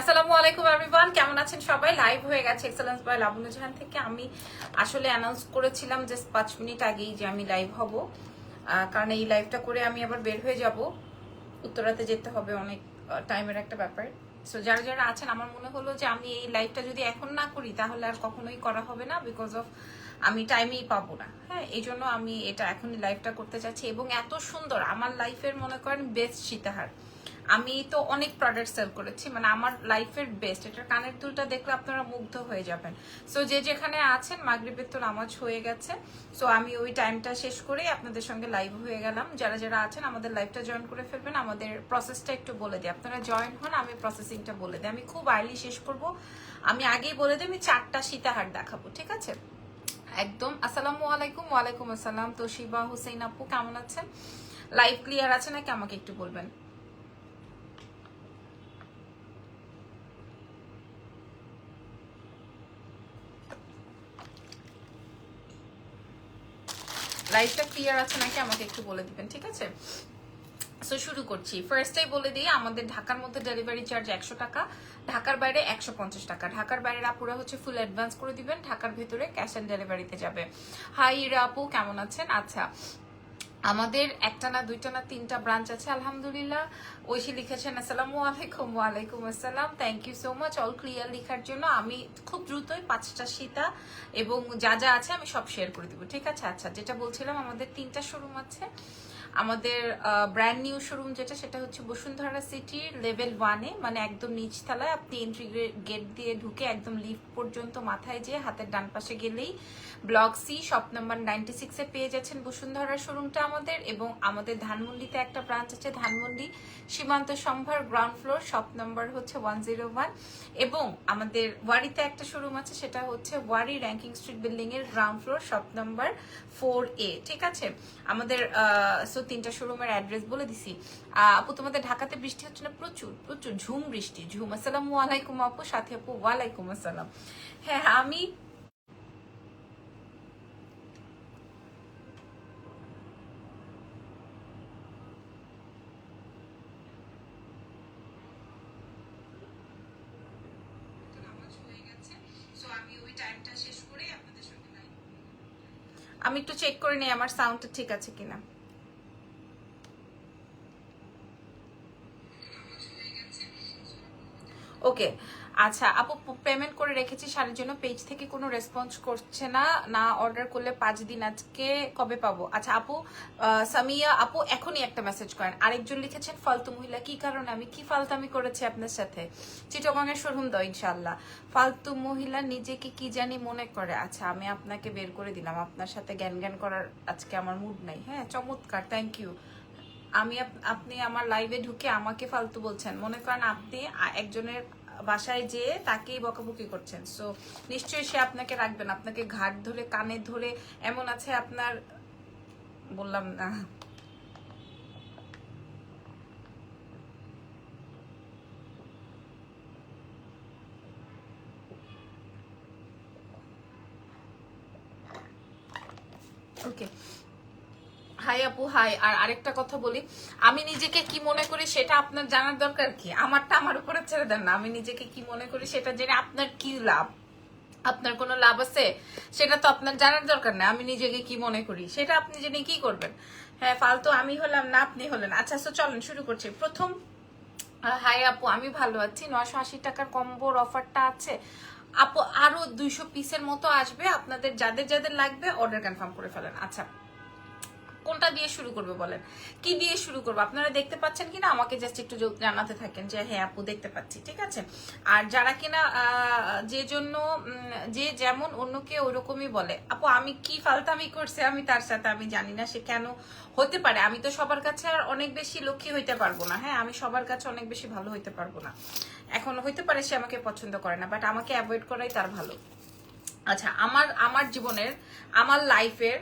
আসসালামু আলাইকুম এভরিওয়ান কেমন আছেন সবাই? লাইভ হয়ে গেছে এক্সেলেন্স বাই লাবণী জাহান থেকে। আমি আসলে অ্যানাউন্স করেছিলাম জাস্ট পাঁচ মিনিট আগেই যে আমি লাইভ হব। কারণ এই লাইভটা করে আমি আবার বের হয়ে যাব। উত্তরাতে যেতে হবে অনেক টাইমের একটা ব্যাপার। সো যারা যারা আছেন, আমার মনে হলো যে আমি এই লাইভটা যদি এখন না করি, তাহলে আর কখনোই করা হবে না বিকজ অফ আমি টাইমেই পাবো না। হ্যাঁ এই জন্য আমি এটা এখনই লাইভটা করতে চাচ্ছি। এবং এত সুন্দর, আমার লাইফের মনে করেন বেস্ট সীতাহার। আমি তো অনেক প্রোডাক্ট সেল করেছি মানে আমার লাইফের বেস্ট এটার কানের দুলটা দেখলে আপনারা মুগ্ধ হয়ে যাবেন। সো যে যেখানে আছেন, মাগরিবের তো নামাজ হয়ে গেছে। সো আমি ওই টাইমটা শেষ করে আপনাদের সঙ্গে লাইভ হয়ে গেলাম। যারা যারা আছেন, আমাদের লাইভটা জয়েন করে ফেলবেন। আমাদের প্রসেসটা একটু বলে দিই। আপনারা জয়েন হন, আমি প্রসেসিংটা বলে দিই। আমি খুব আর্লি শেষ করব। আমি আগেই বলে দিই, আমি চারটা সীতাহার দেখাবো, ঠিক আছে? একদম। আসসালামু আলাইকুম, ওয়ালাইকুম আসসালাম। তোশিবা হুসেইন আপু, কেমন আছেন? লাইভ ক্লিয়ার আছে নাকি? আমাকে একটু বলবেন। লাইভটা ক্লিয়ার আছে নাকি আমাকে একটু বলে দিবেন, ঠিক আছে? সো শুরু করছি। ফার্স্টেই বলে দিই, আমাদের ঢাকার মধ্যে ডেলিভারি চার্জ একশো টাকা, ঢাকার বাইরে একশো পঞ্চাশ টাকা। ঢাকার বাইরে আপুরা হচ্ছে ফুল অ্যাডভান্স করে দিবেন, ঢাকার ভেতরে ক্যাশ অন ডেলিভারিতে যাবে। হাই ইরা আপু, কেমন আছেন? আচ্ছা আমাদের একটা না, দুইটা না, তিনটা ব্রাঞ্চ আছে, আলহামদুলিল্লাহ। ঐশী লিখেছেন, আসসালামু আলাইকুম, ওয়ালাইকুম আসসালাম thank you so much all clear লেখার জন্য। আমি খুব দ্রুতই পাঁচটা সীতা এবং যা যা আছে আমি সব শেয়ার করে দিব, ঠিক আছে? আচ্ছা যেটা বলছিলাম, আমাদের তিনটা শোরুম আছে। আমাদের ব্র্যান্ড নিউ শোরুম যেটা, সেটা হচ্ছে বসুন্ধরা সিটির লেভেল ওয়ানে মানে একদম নিচতলায় আপনি এন্ট্রি গেট দিয়ে ঢুকে একদম লিফট পর্যন্ত মাথায় যেয়ে হাতের ডান পাশে গেলেই block C, shop number ninety সিক্সে পেয়ে যাচ্ছেন বসুন্ধরা শোরুমটা আমাদের এবং আমাদের ধানমন্ডিতে একটা ব্রাঞ্চ আছে Dhanmondi Shimanto Shambhar ground floor shop number হচ্ছে ওয়ান জিরো ওয়ান এবং আমাদের ওয়ারিতে একটা শোরুম আছে, সেটা হচ্ছে ওয়ারি র্যাঙ্কিং স্ট্রিট বিল্ডিং এর ground floor shop number four A ঠিক আছে? আমাদের সো তিনটা শোরুমের অ্যাড্রেস বলে দিছি। আপু, তোমাদের ঢাকাতে বৃষ্টি হচ্ছে না? প্রচুর প্রচুর ঝুম বৃষ্টি, ঝুম। আসসালামু আলাইকুম আপু, সাথে আপু, ওয়ালাইকুম আসসালাম। হ্যাঁ আমি আমি একটু চেক করে নিই আমার সাউন্ডটা ঠিক আছে কিনা। ওকে আচ্ছা আপু পেমেন্ট করে রেখেছি শাড়ির জন্য পেজ থেকে কোনো রেসপন্স করছে না না অর্ডার করলে পাঁচ দিন আজকে কবে পাবো? আচ্ছা আপু সামিয়া, আপু, এখনই একটা মেসেজ করেন। আরেকজন লিখেছেন, ফালতু মহিলা, কি কারণে আমি, কি ফালতামি করেছি আপনার সাথে? চিটগাঙের শোরুম দাও ইনশাল্লাহ ফালতু মহিলা নিজেকে কি জানি মনে করে। আচ্ছা আমি আপনাকে বের করে দিলাম। আপনার সাথে জ্ঞান জ্ঞান করার আজকে আমার মুড নাই। হ্যাঁ চমৎকার থ্যাংক ইউ আমি আপ- আপনি আমার লাইভে ঢুকে আমাকে ফালতু বলছেন। মনে করেন আপনি একজনের বাসায় যেয়ে তাকেই বকাবকি করছেন। সো নিশ্চয়ই সে আপনাকে রাখবেন। আপনাকে ঘাট ধরে, কানে ধরে, এমন আছে আপনার, বললাম না ওকে হাই আপু, হাই। আর আরেকটা কথা বলি, আমি নিজেকে কি মনে করি সেটা আপনার জানার দরকার কি? আমারটা আমার উপরে ছেড়ে দেন না। আমি নিজেকে কি মনে করি সেটা জেনে আপনার কি লাভ? আপনার কোনো লাভ আছে? সেটা তো আপনার জানার দরকার না। আমি নিজেকে কি মনে করি? সেটা আপনি জেনে কি করবেন? হ্যাঁ ফালতু আমি হলাম না, আপনি হলেন। আচ্ছা তো চলেন, শুরু করছি। প্রথম হাই আপু, আমি ভালো আছি। নশো আশি টাকার কম্বোর অফারটা আছে। আপু, আরও দুইশো পিসের মতো আসবে। আপনাদের যাদের যাদের লাগবে অর্ডার কনফার্ম করে ফেলেন। আচ্ছা কোনটা দিয়ে শুরু করবে বলেন? কি দিয়ে শুরু করব? আপনারা দেখতে পাচ্ছেন কিনা? আমাকে জাস্ট একটু জানাতে থাকেন যে হ্যাঁ আপু, দেখতে পাচ্ছি, ঠিক আছে? আর যারা কিনা যে জন্য যে যেমন অন্যকে ওরকমই বলে, আপু, আমি কি ফালতামি করছে? আমি তার সাথে, আমি জানি না সে কেন হতে পারে। আমি তো সবার কাছে আর অনেক বেশি লক্ষ্মী হইতে পারব না হ্যাঁ? আমি সবার কাছে অনেক বেশি ভালো হইতে পারব না। এখন হইতে পারে সে আমাকে পছন্দ করে না বাট আমাকে অ্যাভয়েড করাই তার ভালো। আচ্ছা আমার আমার জীবনের, আমার লাইফের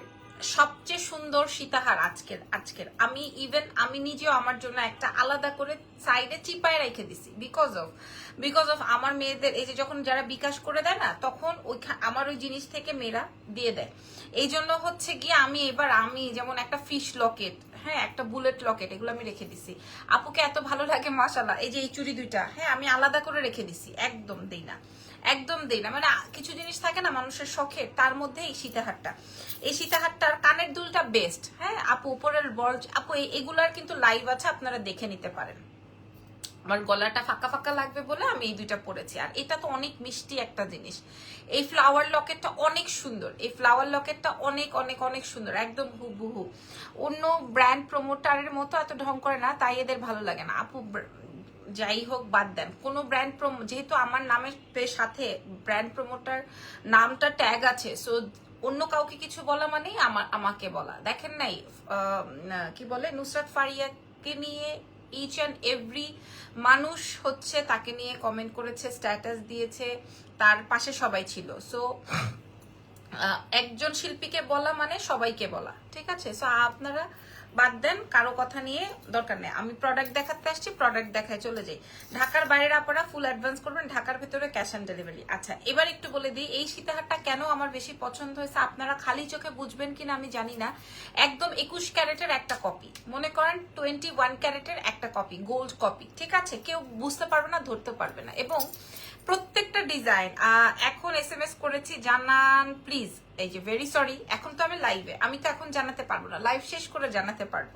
সবচেয়ে সুন্দর সীতাহার আজকের আজকের। আমি ইভেন আমি নিজেও আমার জন্য একটা আলাদা করে সাইডে চিপায় রেখে দিছি বিকজ অফ বিকজ অফ আমার মেয়েদের, এই যে যখন যারা বিকাশ করে দেয় না, তখন ওই আমার ওই জিনিস থেকে মেয়েরা দিয়ে দেয়। এই জন্য হচ্ছে গিয়ে আমি এবার আমি যেমন একটা ফিশ লকেট হ্যাঁ একটা বুলেট লকেট এগুলো আমি রেখে দিছি। আপুকে এত ভালো লাগে মাসাল্লাহ এই যে এই চুড়ি দুইটা হ্যাঁ আমি আলাদা করে রেখে দিছি। একদম দেই না। একদম দেই না। মানে কিছু জিনিস থাকে না, মানুষের শখের তার মধ্যে এই সীতাহারটা। এই সীতাহারটার কানের দুলটা বেস্ট হ্যাঁ আপু, উপরের বল, আপু এগুলার কিন্তু লাইভ আছে, আপনারা দেখে নিতে পারেন। আমার গলাটা ফাঁকা ফাঁকা লাগবে বলে আমি এই দুইটা পরেছি। আর এটা তো অনেক মিষ্টি একটা জিনিস। এই ফ্লাওয়ার লকেটটা অনেক সুন্দর। এই ফ্লাওয়ার লকেটটা অনেক অনেক অনেক সুন্দর। একদম হুবহু। অন্য ব্র্যান্ড প্রমোটারের মতো এত ঢং করে না, তাই এদের ভালো লাগে না। আপু যাই হোক, বাদ দেন। কোনো ব্র্যান্ড প্রমো যেহেতু আমার নামের সাথে ব্র্যান্ড প্রমোটার নামটা ট্যাগ আছে সো অন্য কাউকে কিছু বলা মানেই আমার আমাকে বলা। দেখেন নাই কি বলে? নুসরাত ফারিয়াকে নিয়ে ইচ অ্যান্ড এভরি মানুষ হচ্ছে তাকে নিয়ে কমেন্ট করেছে স্ট্যাটাস দিয়েছে, তার পাশে সবাই ছিল। সো একজন শিল্পীকে বলা মানে সবাইকে বলা, ঠিক আছে? সো আপনারা বাদ দেন, কারও কথা নিয়ে দরকার নেই। আমি প্রোডাক্ট দেখাতে আসছি প্রোডাক্ট দেখায় চলে যাই। ঢাকার বাইরের আপনারা ফুল অ্যাডভান্স করবেন, ঢাকার ভিতরে ক্যাশ অন ডেলিভারি আচ্ছা এবার একটু বলে দিই, এই সীতাহারটা কেন আমার বেশি পছন্দ হয়েছে? আপনারা খালি চোখে বুঝবেন কিনা আমি জানি না। একদম একুশ ক্যারেটের একটা কপি মনে করেন টোয়েন্টি ওয়ান ক্যারেটের একটা কপি গোল্ড কপি ঠিক আছে? কেউ বুঝতে পারবে না, ধরতে পারবে না। এবং প্রত্যেকটা ডিজাইন এখন এস এম এস করেছি, জানান প্লিজ এই যে ভেরি সরি এখন তো আমি লাইভে আমি তো এখন জানাতে পারব না লাইভ শেষ করে জানাতে পারব।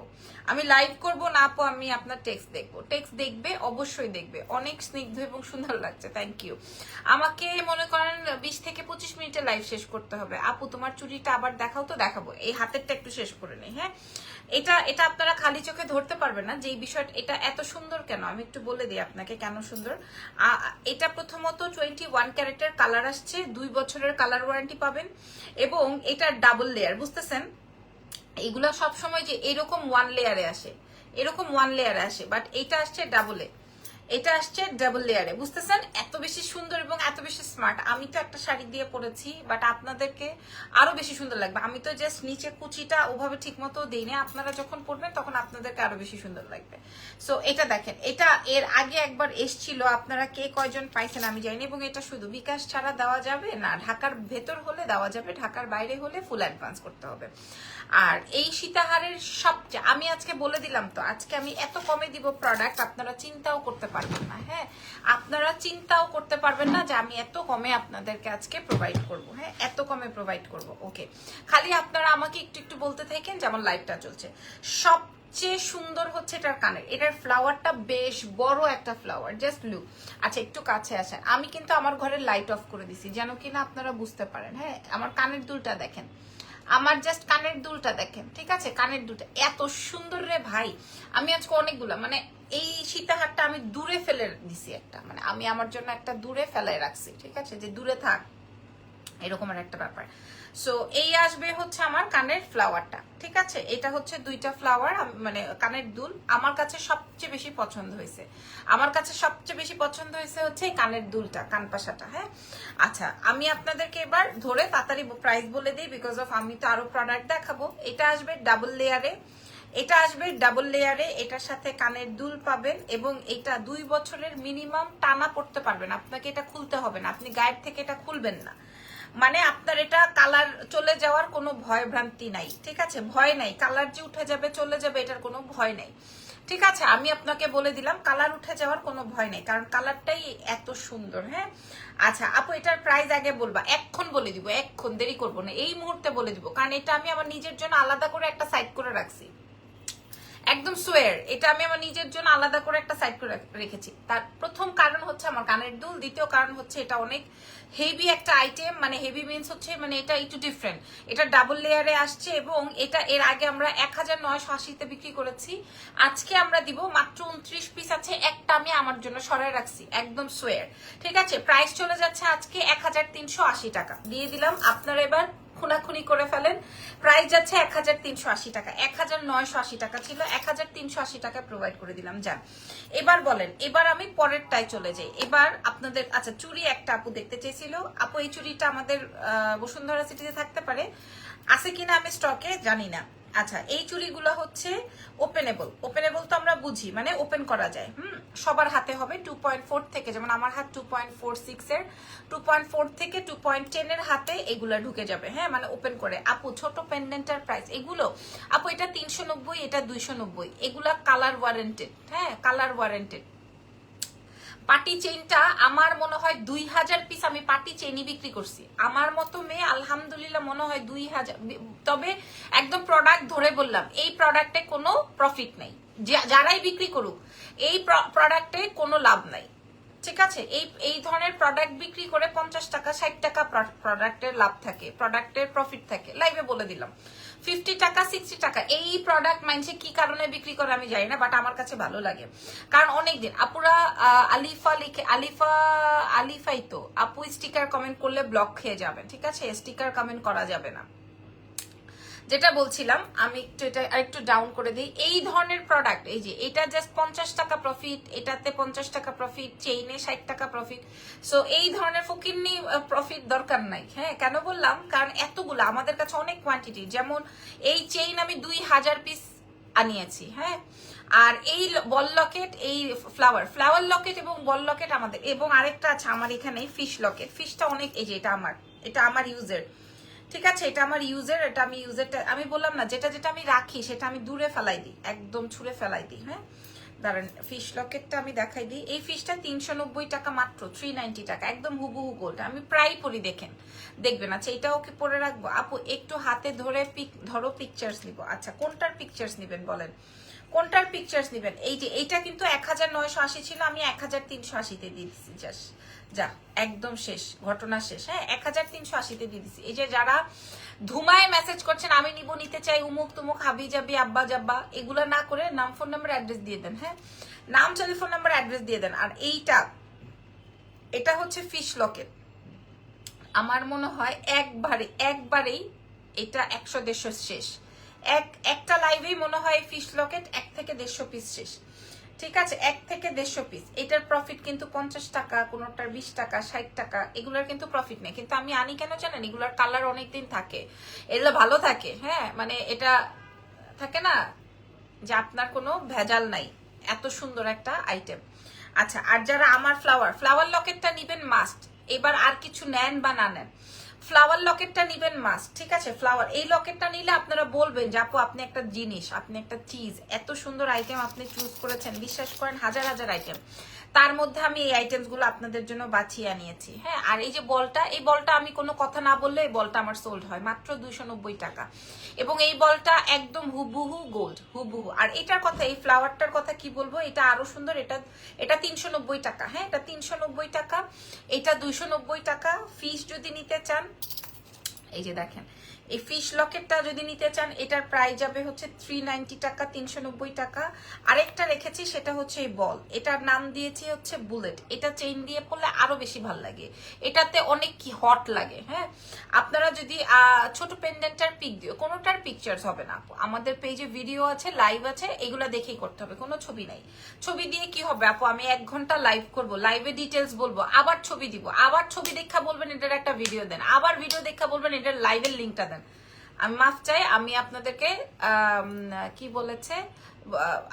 আমি লাইভ করব না, আপু, আমি আপনার টেক্সট দেখব। টেক্সট দেখবে, অবশ্যই দেখবে। অনেক স্নিগ্ধ এবং সুন্দর লাগছে থ্যাংক ইউ আমাকে মনে করেন বিশ থেকে পঁচিশ মিনিটে লাইভ শেষ করতে হবে। আপু, তোমার চুরিটা আবার দেখাও তো দেখাবো। এই হাতেরটা একটু শেষ করে নেই হ্যাঁ? এটা এটা আপনারা খালি চোখে ধরতে পারবেন না যে এই বিষয়টা, এটা এত সুন্দর কেন? আমি একটু বলে দিই আপনাকে কেন সুন্দর। এটা প্রথমত টোয়েন্টি ওয়ান ক্যারেটের কালার আসছে, দুই বছরের কালার ওয়ারেন্টি পাবেন। এবং এটা ডাবল লেয়ার বুঝতেছেন? এগুলা সবসময় যে এরকম ওয়ান লেয়ারে আসে, এরকম ওয়ান লেয়ারে আসে বাট এটা আসছে ডাবলে এটা আসছে ডাবল লেয়ারে বুঝতেছেন? এত বেশি সুন্দর এবং এত বেশি স্মার্ট আমি তো একটা শাড়ি দিয়ে পরেছি বাট আপনাদেরকে আরও বেশি সুন্দর লাগবে। আমি তো জাস্ট নিচে কুচিটা ওভাবে ঠিক মতো দিই না আপনারা যখন পরবেন, তখন আপনাদেরকে আরও বেশি সুন্দর লাগবে। সো এটা দেখেন। এটা এর আগে একবার এসছিল। আপনারা কে কয়জন পাইছেন আমি জানি এবং এটা শুধু বিকাশ ছাড়া দেওয়া যাবে না, ঢাকার ভেতর হলে দেওয়া যাবে, ঢাকার বাইরে হলে ফুল অ্যাডভান্স করতে হবে। আর এই সীতাহারের সবচেয়ে আমি আজকে বলে দিলাম তো, আজকে আমি এত কমে দিব প্রোডাক্ট আপনারা চিন্তাও করতে পারবেন না হ্যাঁ? আপনারা চিন্তাও করতে পারবেন না যে আমি এত কমে আপনাদেরকে আজকে প্রোভাইড করব হ্যাঁ? এত কমে প্রোভাইড করব ওকে খালি আপনারা আমাকে একটু একটু বলতে থাকেন যেমন লাইভটা চলছে। সবচেয়ে সুন্দর হচ্ছে এটার কানের এটার ফ্লাওয়ারটা বেশ বড় একটা ফ্লাওয়ার জাস্ট লুক আচ্ছা একটু কাছে আসেন। আমি কিন্তু আমার ঘরের লাইট অফ করে দিছি, যেন কিনা আপনারা বুঝতে পারেন হ্যাঁ? আমার কানের দুলটা দেখেন। আমার জাস্ট কানের দুলটা দেখেন, ঠিক আছে? কানের দুলটা। এত সুন্দর রে ভাই। আমি আজকে অনেকগুলো মানে এই সীতাহারটা আমি দূরে ফেলে দিছি একটা। মানে আমি আমার জন্য একটা দূরে ফেলায় রাখছি, ঠিক আছে? যে দূরে থাক এরকম একটা ব্যাপার। সো এই আসবে হচ্ছে আমার কানের ফ্লাওয়ারটা ঠিক আছে? এটা হচ্ছে দুইটা ফ্লাওয়ার মানে কানের দুল। আমার কাছে সবচেয়ে বেশি পছন্দ হয়েছে। আমার কাছে সবচেয়ে বেশি পছন্দ হয়েছে হচ্ছে কানের দুলটা কানপাশাটা হ্যাঁ? আচ্ছা আমি আপনাদেরকে এবার ধরে তাড়াতাড়ি প্রাইস বলে দিই বিকজ অফ আমি তো আরও প্রোডাক্ট দেখাবো। এটা আসবে ডাবল লেয়ারে এটা আসবে ডাবল লেয়ারে এটার সাথে কানের দুল পাবেন এবং এটা দুই বছরের মিনিমাম টানা পড়তে পারবেন। আপনাকে এটা খুলতে হবে না। আপনি গায়ের থেকে এটা খুলবেন না। মানে আপনার এটা কালার চলে যাওয়ার কোনো ভয় ভ্রান্তি নাই, ঠিক আছে? ভয় নাই কালার যে উঠে যাবে, চলে যাবে, এটার কোনো ভয় নেই। ঠিক আছে, আমি আপনাকে বলে দিলাম কালার উঠে যাওয়ার কোনো ভয় নেই, কারণ কালারটাই এত সুন্দর হ্যাঁ? আচ্ছা আপু, এটার প্রাইস আগে বলবা, এক্ষণ বলে দিব, এক্ষণ, দেরি করব না, এই মুহূর্তে বলে দিব, কারণ এটা আমি আমার নিজের জন্য আলাদা করে একটা সাইড করে রাখছি। একদম সোয়ার এটা আমি আমার নিজের জন্য আলাদা করে একটা সাইড করে রেখেছি। তার প্রথম কারণ হচ্ছে আমার কানের দুল, দ্বিতীয় কারণ হচ্ছে এটা অনেক হেভি একটা আইটেম মানে হেভি মিন্স হচ্ছে মানে এটা একটু ডিফারেন্ট এটা ডাবল লেয়ারে আসছে এবং এটা এর আগে আমরা এক হাজার নয়শো আশিতে বিক্রি করেছি। আজকে আমরা দিব মাত্র উনত্রিশ পিস আছে, একটা আমি আমার জন্য সরাই রাখছি, একদম সোয়ার ঠিক আছে? প্রাইস চলে যাচ্ছে আজকে এক হাজার তিনশো আশি টাকা। দিয়ে দিলাম, আপনারা এবার খুনাখুনি করে ফেলেন। প্রাইস যাচ্ছে এক হাজার তিনশো আশি টাকা। এক হাজার নয়শো আশি টাকা ছিল। এক হাজার তিনশো আশি টাকা প্রোভাইড করে দিলাম। যান। এবার বলেন, এবার আমি পরেরটায় চলে যাই। এবার আপনাদের আচ্ছা চুরি একটা আপু দেখতে চেয়েছিল। আপু, এই চুরিটা আমাদের বসুন্ধরা সিটিতে থাকতে পারে। আছে কিনা আমি স্টকে জানি না। আচ্ছা এই চুড়িগুলো হচ্ছে ওপেনেবল ওপেনেবল তো আমরা বুঝি মানে ওপেন করা যায়। হুম? সবার হাতে হবে টু পয়েন্ট ফোর থেকে, যেমন আমার হাত টু পয়েন্ট ফোর সিক্স এর টু পয়েন্ট ফোর থেকে টু পয়েন্ট টেন এর হাতে এগুলো ঢুকে যাবে হ্যাঁ? মানে ওপেন করে। আপু, ছোট পেন্ডেন্টার প্রাইস এগুলো, আপু, এটা তিনশো নব্বই, এটা দুইশো নব্বই, এগুলা কালার ওয়ারেন্টেড হ্যাঁ? কালার ওয়ারেন্টেড পার্টি চেইনটা আমার মনে হয় দুই হাজার পিস আমি পার্টি চেইনই বিক্রি করছি। আমার মতো মেয়ে, আলহামদুলিল্লাহ মনে হয় দুই হাজার তবে একদম প্রোডাক্ট ধরে বললাম, এই প্রোডাক্টে কোনো প্রফিট নেই। যারাই বিক্রি করুক, এই প্রোডাক্টে কোনো লাভ নাই। ঠিক আছে? এই এই ধরনের প্রোডাক্ট বিক্রি করে পঞ্চাশ টাকা, ষাট টাকা প্রোডাক্টের লাভ থাকে প্রোডাক্টের প্রফিট থাকে। লাইভে বলে দিলাম। ফিফটি টাকা সিক্সটি টাকা। এই প্রোডাক্ট মানছে কি কারণে বিক্রি করে আমি জানি না বাট আমার কাছে ভালো লাগে। কারণ অনেকদিন আপুরা আলিফা লিখে, আলিফা, আলিফাই তো, আপু স্টিকার কমেন্ট করলে ব্লক খেয়ে যাবেন, ঠিক আছে? স্টিকার কমেন্ট করা যাবে না। যেটা বলছিলাম, আমি একটু এটা আরেকটু ডাউন করে দিই। এই ধরনের প্রোডাক্ট এই যে, এটা জাস্ট পঞ্চাশ টাকা প্রফিট এটাতে পঞ্চাশ টাকা প্রফিট চেইনে ষাট টাকা প্রফিট সো এই ধরনের ফকিরনি প্রফিট দরকার নাই। হ্যাঁ কেন বললাম? কারণ এতগুলো আমাদের কাছে অনেক কোয়ান্টিটি যেমন, এই চেইন আমি দুই হাজার পিস আনিয়েছি হ্যাঁ? আর এই বল লকেট এই ফ্লাওয়ার ফ্লাওয়ার লকেট এবং বল লকেট আমাদের, এবং আরেকটা আছে আমার এখানে ফিশ লকেট ফিশটা অনেক, এই যে, এটা আমার এটা আমার ইউজের ঠিক আছে, এটা আমার ইউজের এটা আমি ইউজেরটা আমি বললাম না, যেটা যেটা আমি রাখি, সেটা আমি দূরে ফেলাই দিই, একদম ছুঁড়ে ফেলাই দিই হ্যাঁ? দাঁড়ান ফিশ লকেটটা আমি দেখাই দিই। এই ফিশটা তিনশো নব্বই টাকা মাত্র থ্রি নাইনটি টাকা, একদম হুবহু গোল্ড আমি প্রায় পরি দেখেন, দেখবেন আচ্ছা এটাও কি পরে রাখব। আপু, একটু হাতে ধরে পিক ধরো পিকচার্স নিব আচ্ছা কোনটার পিকচার্স নিবেন বলেন? কোনটার পিকচার্স নিবেন? এই যে, এইটা কিন্তু এক হাজার নয়শো আশি ছিল, আমি এক হাজার তিনশো আশিতে দিয়ে দিচ্ছি জাস্ট যা, একদম শেষ, ঘটনা শেষ। হ্যাঁ এক হাজার তিনশো আশিতে দিয়ে দিচ্ছি এই যে যারা ধুমায় মেসেজ করছেন, আমি নিব, নিতে চাই, উমুক তুমুক, হাবি যাবি আব্বা যাব্বা এগুলো না করে নাম ফোন নাম্বার অ্যাড্রেস দিয়ে দেন হ্যাঁ? নাম টেলিফোন নাম্বার অ্যাড্রেস দিয়ে দেন। আর এইটা, এটা হচ্ছে ফিশ লকেট আমার মনে হয় একবারে, একবারেই এটা একশো দেড়শো শেষ। এক, একটা লাইভেই মনে হয় ফিশ লকেট এক থেকে দেড়শো পিস শেষ। ঠিক আছে, এক থেকে দেড়শো পিস এটার প্রফিট কিন্তু পঞ্চাশ টাকা, কোনোটার বিশ টাকা, ষাট টাকা, এগুলোর কিন্তু প্রফিট নেই। কিন্তু আমি আনি কেন জানেন? এগুলোর কালার অনেকদিন থাকে। এগুলো ভালো থাকে হ্যাঁ? মানে এটা থাকে না যে আপনার কোনো ভেজাল নাই, এত সুন্দর একটা আইটেম আচ্ছা আর যারা আমার ফ্লাওয়ার ফ্লাওয়ার লকেটটা নিবেন মাস্ট এবার আর কিছু নেন বা না নেন। ফ্লাওয়ার লকেটটা নিবেন মাস্ট ঠিক আছে? ফ্লাওয়ার এই লকেটটা নিলে আপনারা বলবেন যে, আপু, আপনি একটা জিনিস, আপনি একটা চিজ এত সুন্দর আইটেম আপনি চুজ করেছেন, বিশ্বাস করেন, হাজার হাজার আইটেম তার মধ্যে আমি এই আইটেমসগুলো আপনাদের জন্য বাছিয়ে আনিয়েছি। হ্যাঁ আর এই যে বলটা, এই বলটা আমি কোনো কথা না বললে এই বলটা আমার সোল্ড হয়, মাত্র নব্বই টাকা। এবং এই বলটা একদম হুবুহু গোল্ড হুবহু। আর এটার কথা, এই ফ্লাওয়ারটার কথা কি বলব? এটা আরও সুন্দর, এটা এটা তিনশো নব্বই টাকা। হ্যাঁ এটা তিনশো নব্বই টাকা, এটা নব্বই টাকা। ফিস যদি নিতে চান, এই যে দেখেন এই ফিশ লকেটটা যদি নিতে চান, এটার প্রাইস যাবে হচ্ছে থ্রি টাকা তিনশো নব্বই টাকা। আরেকটা রেখেছি, সেটা হচ্ছে এই বল এটার নাম দিয়েছি হচ্ছে বুলেট এটা চেইন দিয়ে পড়লে আরও বেশি ভালো লাগে। এটাতে অনেক কি হট লাগে হ্যাঁ? আপনারা যদি ছোট পেন্ডেন্টার পিক দিও, কোনোটার পিকচার্স হবে না আমাদের পেজে ভিডিও আছে লাইভ আছে, এগুলো দেখেই করতে হবে, কোনো ছবি নাই। ছবি দিয়ে কি হবে আপু? আমি এক ঘণ্টা লাইভ করব লাইভে ডিটেলস বলব, আবার ছবি দিব, আবার ছবি দেখা বলবেন, এটার একটা ভিডিও দেন, আবার ভিডিও দেখা বলবেন, এটার লাইভের লিঙ্কটা দেন। আমি মাফ চাই আমি আপনাদেরকে কি বলেছে?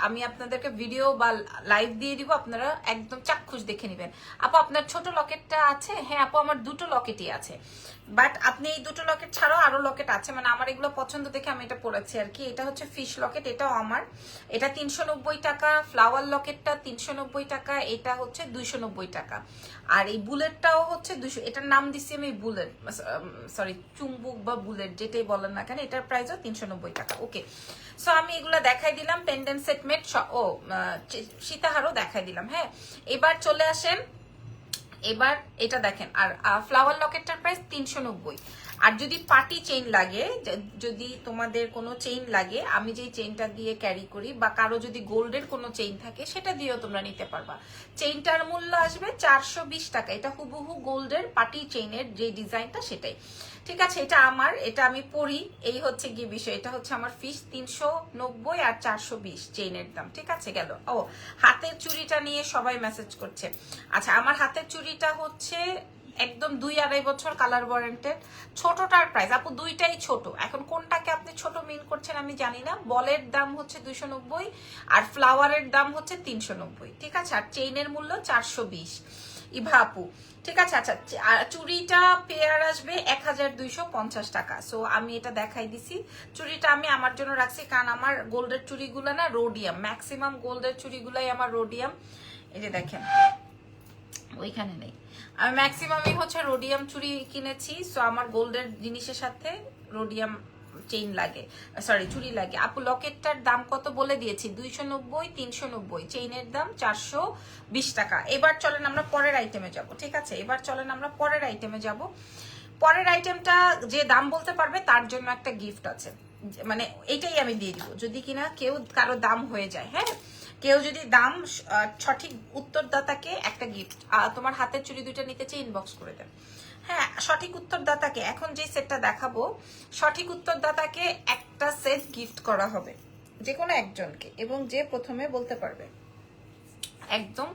আমি আপনাদেরকে ভিডিও বা লাইভ দিয়ে দিব, আপনারা একদম চাক্ষুষ দেখে নেবেন। আপু, আপনার ছোট লকেটটা আছে? হ্যাঁ আপু, আমার দুটো লকেটই আছে। বাট আপনি এই দুটো লকেট ছাড়াও আরও লকেট আছে। মানে আমার এগুলো পছন্দ দেখে আমি এটা পড়েছি আর কি। এটা হচ্ছে ফিশ লকেট এটাও আমার। এটা তিনশো নব্বই টাকা। ফ্লাওয়ার লকেটটা তিনশো নব্বই টাকা। এটা হচ্ছে দুইশো নব্বই টাকা। আর এই বুলেটটাও হচ্ছে দুইশো এটার নাম দিচ্ছি আমি বুলেট। সরি চুম্বুক বা বুলেট, যেটাই বলেন না কেন, এটার প্রাইসও তিনশো নব্বই টাকা। ওকে সো আমি এগুলো দেখাই দিলাম পেন্ডেন্ট সেটমেট ও সীতাহারও দেখাই দিলাম হ্যাঁ? এবার চলে আসেন, এবার এটা দেখেন, আর ফ্লাওয়ার লকেটটার প্রাইস তিনশো নব্বই। আর যদি পার্টি চেইন লাগে যদি তোমাদের কোনো চেইন লাগে, আমি যেই চেইনটা দিয়ে ক্যারি করি, বা কারও যদি গোল্ডের কোনো চেইন থাকে, সেটা দিয়েও তোমরা নিতে পারবা। চেইনটার মূল্য আসবে চারশো বিশ টাকা। এটা হুবহু গোল্ডের পার্টি চেইনের যে ডিজাইনটা সেটাই। ঠিক আছে, এটা আমার, এটা আমি পরি এই হচ্ছে গিয়ে বিষয়, এটা হচ্ছে আমার ফিস তিনশো নব্বই আর চারশো বিশ চেইনের দাম, ঠিক আছে গেল। ও, হাতের চুড়িটা নিয়ে সবাই মেসেজ করছে। আচ্ছা আমার হাতের চুরিটা হচ্ছে একদম দুই আড়াই বছর কালার ওয়ারেন্টেড ছোটটার প্রাইস আপু দুইটাই ছোট। এখন কোনটাকে আপনি ছোট মিন করছেন আমি জানি না। বলের দাম হচ্ছে দুইশো নব্বই আর ফ্লাওয়ারের দাম হচ্ছে তিনশো নব্বই, ঠিক আছে? আর চেইনের মূল্য চারশো বিশ। ইভা আপু ঠিক আছে আচ্ছা চে- আর চুড়িটা পেয়ার আসবে এক হাজার দুইশো পঞ্চাশ টাকা। সো আমি এটা দেখাই দিছি। চুরিটা আমি আমার জন্য রাখছি কারণ আমার গোল্ডের চুড়িগুলো না রোডিয়াম ম্যাক্সিমাম গোল্ডের চুড়িগুলাই আমার রোডিয়াম এই যে দেখেন, ওইখানে নেই। আমি ম্যাক্সিমামই হচ্ছে রোডিয়াম চুড়ি কিনেছি। সো আমার গোল্ডের জিনিসের সাথে রোডিয়াম চেইন লাগে সরি চুড়ি লাগে। আপু, লকেটটার দাম কত বলে দিয়েছি? দুইশো নব্বই, তিনশো নব্বই। চেইনের দাম চারশো বিশ টাকা। এবার চলেন আমরা পরের আইটেমে যাব, ঠিক আছে? এবার চলেন আমরা পরের আইটেমে যাব। পরের আইটেমটা যে দাম বলতে পারবে, তার জন্য একটা গিফট আছে। মানে এটাই আমি দিয়ে দিব। যদি কিনা কেউ, কারও দাম হয়ে যায় হ্যাঁ? কেউ যদি দাম সঠিক উত্তরদাতাকে একটা গিফট তোমার হাতের চুড়ি দুইটা নিতে চেয়ে ইনবক্স করে দেন। হ্যাঁ সঠিক উত্তরদাতাকে এখন যে সেটটা দেখাবো, সঠিক উত্তরদাতাকে একটা সেট গিফট করা হবে যে কোনো একজনকে, এবং যে প্রথমে বলতে পারবে। একদম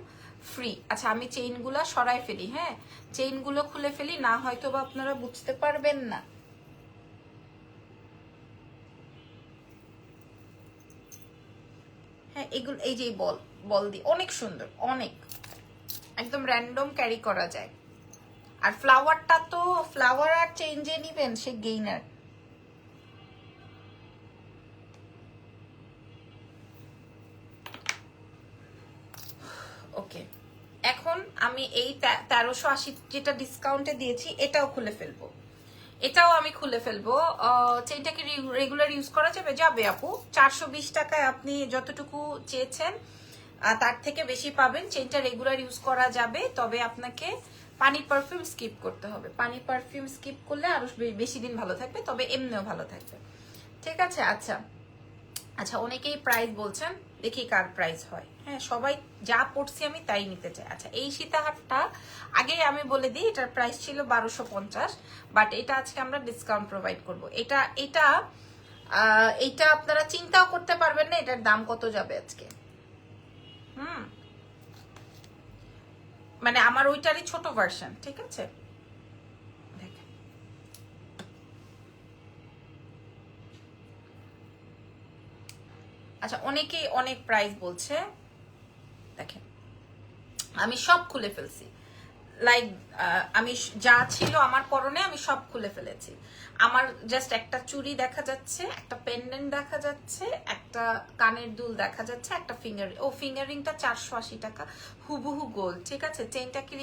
ফ্রি আচ্ছা আমি চেইনগুলো সরাই ফেলি হ্যাঁ? চেইনগুলো খুলে ফেলি, না হয়তো বা আপনারা বুঝতে পারবেন না। হ্যাঁ এগুলো, এই যে বল বল দিয়ে অনেক সুন্দর, অনেক। একদম র্যান্ডম ক্যারি করা যায়। আর ফ্লাওয়ারটা তো ফ্লাওয়ার আর চেঞ্জে নিবেন সে গেইনার ওকে এখন আমি এই তেরোশো আশি যেটা ডিসকাউন্টে দিয়েছি এটাও খুলে ফেলব। এটাও আমি খুলে ফেলব। আহ, চেইনটাকে রেগুলার ইউজ করা যাবে? যাবে আপু। চারশো বিশ টাকায় আপনি যতটুকু চেয়েছেন তার থেকে বেশি পাবেন। চেইনটা রেগুলার ইউজ করা যাবে তবে আপনাকে পানি পারফিউম স্কিপ করতে হবে। পানি পারফিউম স্কিপ করলে আরও বেশি দিন ভালো থাকবে, তবে এমনিও ভালো থাকবে। ঠিক আছে? আচ্ছা। আচ্ছা অনেকেই প্রাইস বলছেন, দেখি কার প্রাইস হয়। হ্যাঁ সবাই যা পড়ছি আমি তাই নিতে চাই। আচ্ছা এই সীতাহারটা আগে আমি বলে দিই, এটার প্রাইস ছিল বারোশো পঞ্চাশ বাট এটা আজকে আমরা ডিসকাউন্ট প্রোভাইড করব। এটা এটা এটা আপনারা চিন্তাও করতে পারবেন না এটার দাম কত যাবে আজকে। হুম? মানে আমার ওইটারই ছোট ভার্সন ঠিক আছে? আচ্ছা অনেকেই অনেক প্রাইস বলছে, দেখেন। আমি সব খুলে ফেলছি। লাইক আমি যা ছিল আমার পরনে আমি সব খুলে ফেলেছি। আমার জাস্ট একটা চুড়ি দেখা যাচ্ছে, একটা পেন্ডেন্ট দেখা যাচ্ছে, একটা কানের দুল দেখা যাচ্ছে, একটা ফিঙ্গার ও ফিঙ্গারিংটা চারশো আশি টাকা, হুবহু গোল ঠিক আছে? চেনটা কি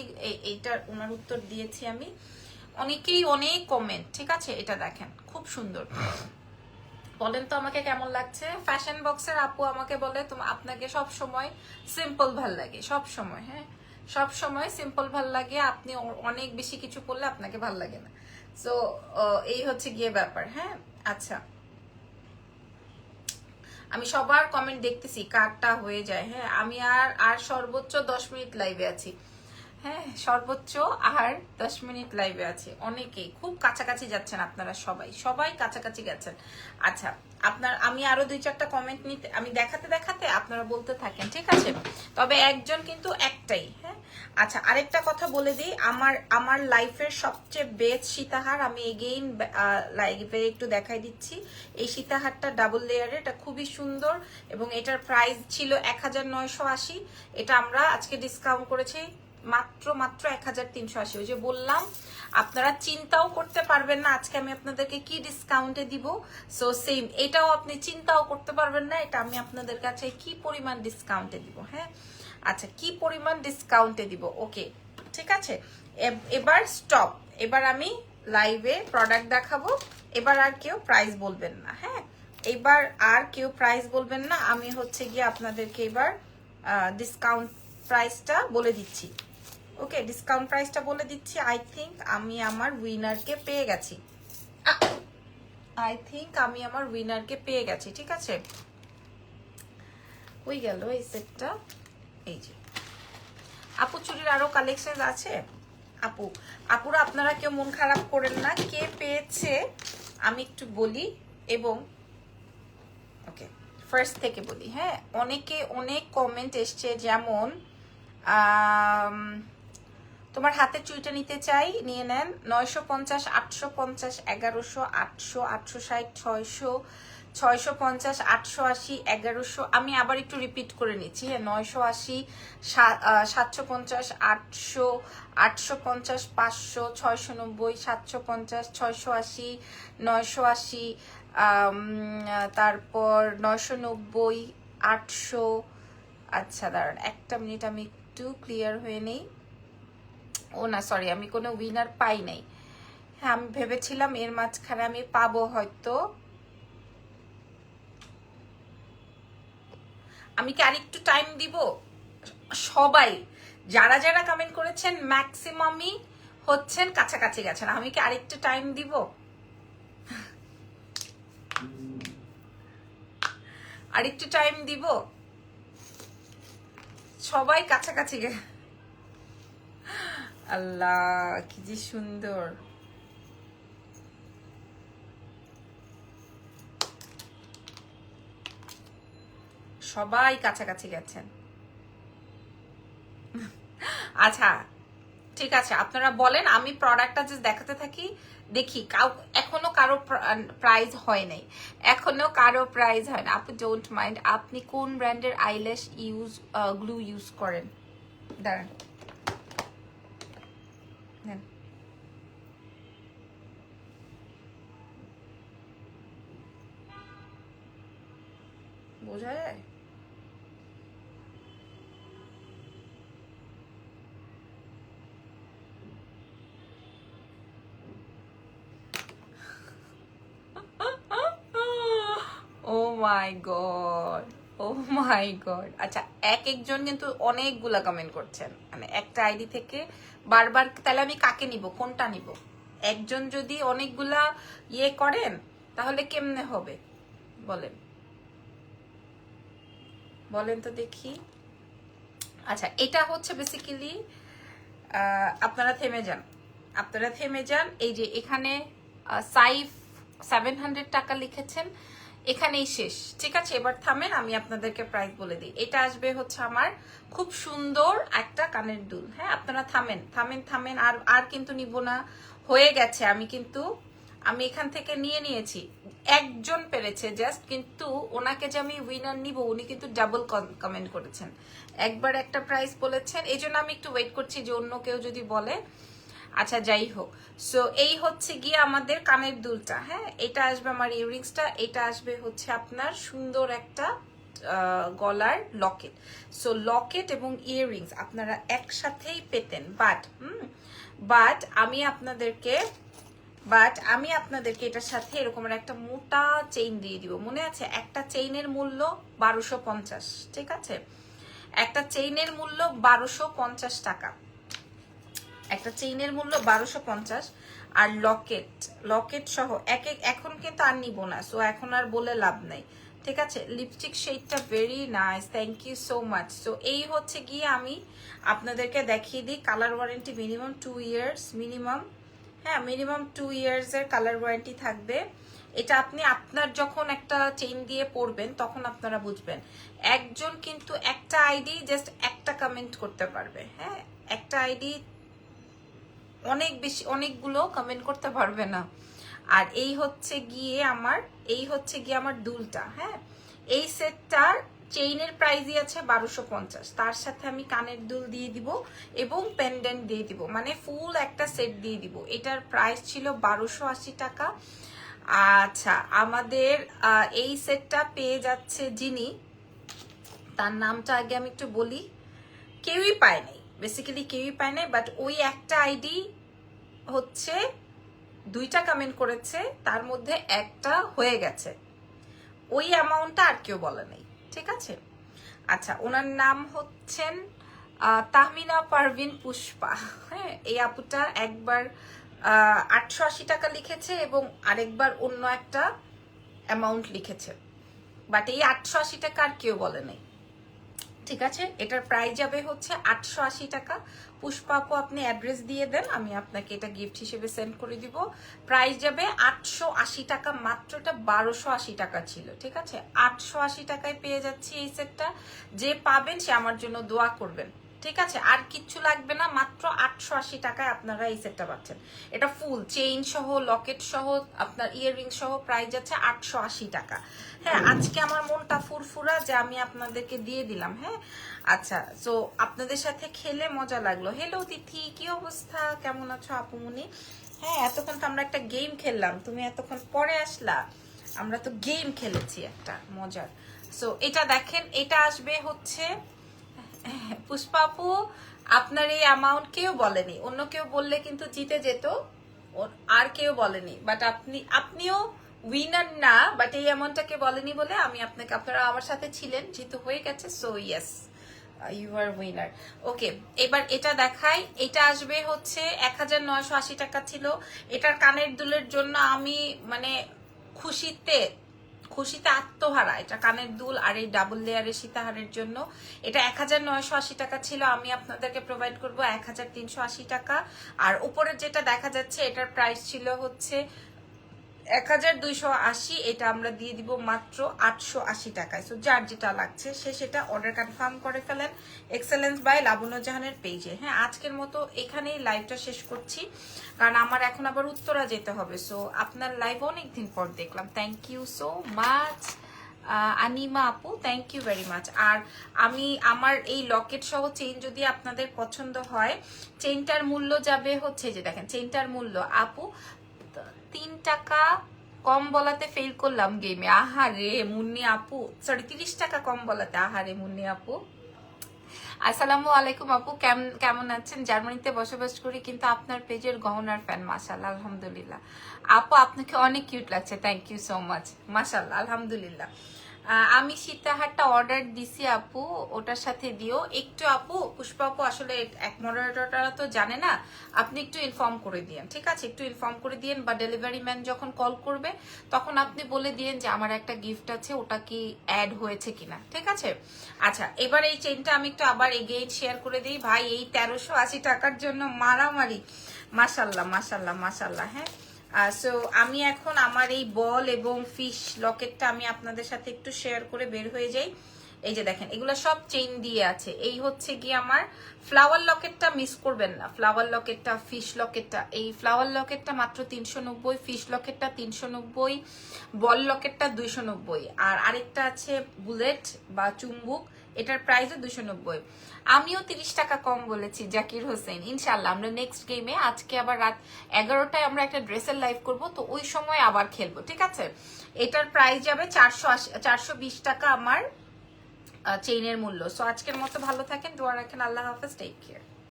এইটার ওনার উত্তর দিয়েছি আমি। অনেকেই অনেক কমেন্ট ঠিক আছে? এটা দেখেন, খুব সুন্দর। বলেন তো আমাকে কেমন লাগছে? ফ্যাশন বক্সের আপু আমাকে বলে তোমার আপনাকে সব সময় সিম্পল ভালো লাগে সব সময় হ্যাঁ? সব সময় সিম্পল ভালো লাগে, আপনি অনেক বেশি কিছু করলে আপনাকে ভালো লাগে না। সো এই হচ্ছে গিয়ে ব্যাপার হ্যাঁ? আচ্ছা। আমি সবার কমেন্ট দেখতেছি, কারটা হয়ে যায় হ্যাঁ? আমি আর আর সর্বোচ্চ দশ মিনিট লাইভে আছি। হ্যাঁ সর্বোচ্চ আর দশ মিনিট লাইভে আছে। অনেকেই, খুব কাছাকাছি যাচ্ছেন আপনারা সবাই। সবাই কাছাকাছি গেছেন। আচ্ছা আপনার, আমি আরও দুই চারটা কমেন্ট নিতে, আমি দেখাতে দেখাতে আপনারা বলতে থাকেন, ঠিক আছে? তবে একজন কিন্তু একটাই হ্যাঁ? আচ্ছা আরেকটা কথা বলে দিই। আমার আমার লাইফের সবচেয়ে বেস্ট সীতাহার, আমি এগেইন লাইভে একটু দেখাই দিচ্ছি। এই সীতাহারটা ডাবল লেয়ারের এটা খুবই সুন্দর এবং এটার প্রাইস ছিল এক হাজার নয়শো আশি। এটা আমরা আজকে ডিসকাউন্ট করেছি মাত্র মাত্র এক হাজার তিনশো আশি। ওই যে বললাম, আপনারা চিন্তাও করতে পারবেন না, আজকে আমি আপনাদেরকে কি ডিসকাউন্টে দিব। সো সেম এটাও আপনি চিন্তাও করতে পারবেন না, এটা আমি আপনাদের কাছে কি পরিমাণ ডিসকাউন্টে দিব হ্যাঁ? আচ্ছা কি পরিমাণ ডিসকাউন্টে দিব? ওকে ঠিক আছে? এব- এবার স্টপ এবার আমি লাইভে প্রোডাক্ট দেখাবো, এবার আর কেউ প্রাইস বলবেন না হ্যাঁ? এবার আর কেউ প্রাইস বলবেন না, আমি হচ্ছে গিয়ে আপনাদেরকে এবার ডিসকাউন্ট প্রাইসটা বলে দিচ্ছি। ওকে ডিসকাউন্ট প্রাইসটা বলে দিচ্ছি। আই থিঙ্ক আমি আমার উইনারকে পেয়ে গেছি। আই থিংক আমি আমার উইনারকে পেয়ে গেছি, ঠিক আছে? ওই গেল এই সেটটা এই যে। আপু, চুরির আরও কালেকশন আছে? আপু, আপুরা, আপনারা কেউ মন খারাপ করেন না, কে পেয়েছে আমি একটু বলি এবং ওকে ফার্স্ট থেকে বলি হ্যাঁ? অনেকে অনেক কমেন্ট এসছে যেমন তোমার হাতে চুইটা নিতে চাই নিয়ে নেন নয়শো পঞ্চাশ আটশো পঞ্চাশ এগারোশো আটশো আটশো ষাট ছয়শো ছয়শো পঞ্চাশ আটশো আশি এগারোশো। আমি আবার একটু রিপিট করে নিচ্ছি হ্যাঁ, নয়শো আশি সাতশো পঞ্চাশ আটশো আটশো পঞ্চাশ পাঁচশো ছয়শো নব্বই সাতশো পঞ্চাশ ছয়শো আশি নয়শো আশি তারপর নয়শো নব্বই আটশো। আচ্ছা দাঁড়ান একটা মিনিট আমি একটু ক্লিয়ার হয়ে নেই। ও না সরি আমি কোনো উইনার পাই নাই। হ্যাঁ আমি ভেবেছিলাম এর মাঝখানে আমি পাবো হয়তো। আমি কি আরেকটু টাইম দিব? সবাই, যারা যারা কমেন্ট করেছেন ম্যাক্সিমামই হচ্ছেন, কাছাকাছি গেছেন। আমি কি আরেকটু টাইম দিব? আরেকটু টাইম দিব? সবাই কাছাকাছি গে আল্লাহ, কি যে সুন্দর। সবাই কাছাকাছি গেছেন। আচ্ছা ঠিক আছে, আপনারা বলেন, আমি প্রোডাক্টটা জাস্ট দেখাতে থাকি, দেখি, কাউ, এখনও কারও প্রাইজ হয় নাই। এখনও কারও প্রাইজ হয় না। আপনি ডোন্ট মাইন্ড আপনি কোন ব্র্যান্ডের আইল্যাশ ইউজ গ্লু ইউজ করেন? দাঁড়ান। নেন। বোঝা যায় ও মাই গড ও মাই গড আচ্ছা এক একজন কিন্তু অনেকগুলা কমেন্ট করছেন। মানে একটা আইডি থেকে বারবার, তাহলে আমি কাকে নিব, কোনটা নিব? একজন যদি অনেকগুলা ইয়ে করেন, তাহলে কেমনে হবে? বলেন। বলেন তো দেখি। আচ্ছা এটা হচ্ছে বেসিক্যালি আপনারা থেমে যান। আপনারা থেমে যান। এই যে এখানে সাইফ সেভেন হান্ড্রেড টাকা লিখেছেন। এখানেই শেষ। ঠিক আছে, এবার থামেন, আমি আপনাদেরকে প্রাইস বলে দিই। এটা আসবে হচ্ছে আমার খুব সুন্দর একটা কানের দুল। হ্যাঁ আপনারা থামেন থামেন থামেন, আর আর কিন্তু নিব না। হয়ে গেছে, আমি কিন্তু, আমি এখান থেকে নিয়ে নিয়েছি। একজন পেরেছে জাস্ট কিন্তু ওনাকে যে আমি উইনার নিব, উনি কিন্তু ডাবল কমেন্ট করেছেন। একবার একটা প্রাইস বলেছেন এই জন্য আমি একটু ওয়েট করছি যে অন্য কেউ যদি বলে। আচ্ছা যাই হোক। সো এই হচ্ছে গিয়ে আমাদের কানের দুলটা হ্যাঁ? এটা আসবে আমার ইয়াররিংসটা এটা আসবে হচ্ছে আপনার সুন্দর একটা গলার লকেট সো লকেট এবং ইয়াররিংস আপনারা একসাথেই পেতেন। But hmm? বাট আমি আপনাদেরকে বাট আমি আপনাদেরকে এটার সাথে এরকম একটা মোটা চেইন দিয়ে দিব। মনে আছে? একটা চেইনের মূল্য বারোশো পঞ্চাশ, ঠিক আছে? একটা চেইনের মূল্য বারোশো পঞ্চাশ টাকা। একটা চেইনের মূল্য বারোশো পঞ্চাশ, আর লকেট লকেট সহ এক এক এখন কিন্তু আর নিব না সো এখন আর বলে লাভ নাই। ঠিক আছে? লিপস্টিক শেডটা very nice thank you so much so এই হচ্ছে গিয়ে আমি আপনাদেরকে দেখিয়ে দিই colour warranty minimum two years minimum হ্যাঁ মিনিমাম টু ইয়ার্সের কালার ওয়ারেন্টি থাকবে। এটা আপনি আপনার যখন একটা চেইন দিয়ে পড়বেন তখন আপনারা বুঝবেন। একজন কিন্তু একটা আইডি জাস্ট একটা কমেন্ট করতে পারবে হ্যাঁ? একটা আইডি অনেক বেশি, অনেকগুলো কমেন্ট করতে পারবে না। আর এই হচ্ছে গিয়ে আমার, এই হচ্ছে গিয়ে আমার দুলটা হ্যাঁ? এই সেটটার চেইনের প্রাইসই আছে বারোশো পঞ্চাশ। তার সাথে আমি কানের দুল দিয়ে দিব এবং পেন্ডেন্ট দিয়ে দিব। মানে ফুল একটা সেট দিয়ে দিব। এটার প্রাইস ছিল বারোশো আশি টাকা। আচ্ছা আমাদের এই সেটটা পেয়ে যাচ্ছে যিনি, তার নামটা আগে আমি একটু বলি। কেউই পায় নাই। বেসিক্যালি কেউই পায় নাই বাট ওই একটা আইডি হচ্ছে, দুইটা কমেন্ট করেছে, তার মধ্যে একটা হয়ে গেছে। ওই অ্যামাউন্টটা আর কেউ বলে নেই, ঠিক আছে? আচ্ছা ওনার নাম হচ্ছেন তাহমিনা পারভিন পুষ্পা। হ্যাঁ এই আপুটা একবার আটশো আশি টাকা লিখেছে এবং আরেকবার অন্য একটা অ্যামাউন্ট লিখেছে। বাট এই আটশো আশি টাকা আর কেউ বলে নেই। ঠিক আছে? এটার প্রাইস যাবে হচ্ছে আটশো আশি টাকা। পুষ্পাপু আপনি অ্যাড্রেস দিয়ে দেন, আমি আপনাকে এটা গিফট হিসেবে সেন্ড করে দিব। প্রাইস যাবে আটশো আশি টাকা, মাত্র এটা বারোশো আশি টাকা ছিল, ঠিক আছে? আটশো আশি টাকায় পেয়ে যাচ্ছি এই সেটটা যে পাবেন সে আমার জন্য দোয়া করবেন। ঠিক আছে? আর কিচ্ছু লাগবে না, মাত্র আটশো আশি টাকায় আপনারা এই সেটটা পাচ্ছেন। এটা ফুল চেইন সহ লকেট সহ, আপনার ইয়াররিং সহ প্রাইস যাচ্ছে আটশো আশি টাকা। হ্যাঁ আজকে আমার মনটা ফুরফুরা যে আমি আপনাদেরকে দিয়ে দিলাম হ্যাঁ? আচ্ছা তো আপনাদের সাথে খেলে মজা লাগল। হ্যালো তিথি, কি অবস্থা? কেমন আছো আপুমনি? হ্যাঁ এতক্ষণ তো আমরা একটা গেম খেললাম। তুমি এতক্ষণ পরে আসলা। আমরা তো গেম খেলেছি একটা, মজার। সো এটা দেখেন, এটা আসবে হচ্ছে পুষ্পাপু আপনার এই অ্যামাউন্ট কেউ বলেনি। অন্য কেউ বললে কিন্তু জিতে যেত। আর কেউ বলেনি। বাট আপনি, আপনিও উইনার না বাট এই অ্যামাউন্টটাকে বলেনি বলে আমি আপনাকে আপনারা আমার সাথে ছিলেন যেহেতু হয়ে গেছে so yes you are winner okay এবার এটা দেখাই। এটা আসবে হচ্ছে এক হাজার নয়শো আশি টাকা ছিল। এটার কানের দুলের জন্য আমি মানে খুশিতে খুশিতে আত্মহারা। এটা কানের দুল আর এই ডাবল লেয়ারের সীতাহারের জন্য। এটা এক হাজার নয়শো আশি টাকা ছিল। আমি আপনাদেরকে প্রোভাইড করব এক হাজার তিনশো আশি টাকা। আর উপরের যেটা দেখা যাচ্ছে, এটার প্রাইস ছিল হচ্ছে এক হাজার দুইশো আশি, এটা আমরা দিয়ে দিব মাত্র আটশো আশি টাকায়। সো যার যেটা লাগছে, সে সেটা অর্ডার কনফার্ম করে ফেলেন এক্সেলেন্স বাই লাবণ্য জাহানের পেজে হ্যাঁ আজকের মতো এখানেই লাইভটা শেষ করছি। কারণ আমার এখন আবার উত্তরা যেতে হবে। সো আপনার লাইভ অনেকদিন পর দেখলাম। Thank you so much Anima আপু থ্যাংক ইউ ভেরি মাচ আর আমি আমার এই লকেট সহ চেইন যদি আপনাদের পছন্দ হয় চেইনটার মূল্য যাবে হচ্ছে যে দেখেন চেইনটার মূল্য। আপু তিন টাকা কম বলাতে ফেল করলাম গেমে আহারে, মুন্নি আপু সরি তিরিশ টাকা কম বলাতে। আহারে, মুন্নি আপু। আসসালামু আলাইকুম আপু কেমন আছেন? জার্মানিতে বসবাস করি, কিন্তু আপনার পেজের গহনার ফ্যান মাসাল্লাহ আলহামদুলিল্লাহ। আপু, আপনাকে অনেক কিউট লাগছে থ্যাংক ইউ সো মাচ মাসাল্লাহ আলহামদুলিল্লাহ। আমি সীতাহারটা অর্ডার দিছি আপু, ওটার সাথে দিও। একটু আপু, পুষ্পা আপু আসলে এক মডারেটররা তো জানে না, আপনি একটু ইনফর্ম করে দিয়েন, ঠিক আছে? একটু ইনফর্ম করে দিয়েন বা ডেলিভারি ম্যান যখন কল করবে, তখন আপনি বলে দিয়েন যে আমার একটা গিফট আছে, ওটা কি অ্যাড হয়েছে কিনা, ঠিক আছে? আচ্ছা এবার এই চেনটা আমি একটু আবার এগেইন শেয়ার করে দিই। ভাই, এই তেরোশো আশি টাকার জন্য মারামারি। মাসাল্লাহ মাসাল্লাহ মাসাল্লাহ হ্যাঁ? সো আমি এখন আমার এই বল এবং ফিশ লকেটটা আমি আপনাদের সাথে একটু শেয়ার করে বের হয়ে যাই। এই যে দেখেন, এগুলো সব চেইন দিয়ে আছে। এই হচ্ছে কি আমার ফ্লাওয়ার লকেটটা মিস করবেন না। ফ্লাওয়ার লকেটটা ফিশ লকেটটা, এই ফ্লাওয়ার লকেটটা মাত্র তিনশো নব্বই ফিশ লকেটটা তিনশো নব্বই, বল লকেটটা দুইশো নব্বই। আর আরেকটা আছে বুলেট বা চুম্বুক। এটার প্রাইসও দুশো নব্বই। আমিও তিরিশ টাকা কম বলেছি, জাকির হোসেন। ইনশাল্লাহ আমরা নেক্সট গেমে আজকে আবার রাত এগারোটায় আমরা একটা ড্রেসের লাইভ করব, তো ওই সময় আবার খেলব, ঠিক আছে? এটার প্রাইস যাবে চারশো চারশো বিশ টাকা আমার চেইনের মূল্য। সো আজকের মতো ভালো থাকেন, দোয়া রাখেন, আল্লাহ হাফেজ টেক কেয়ার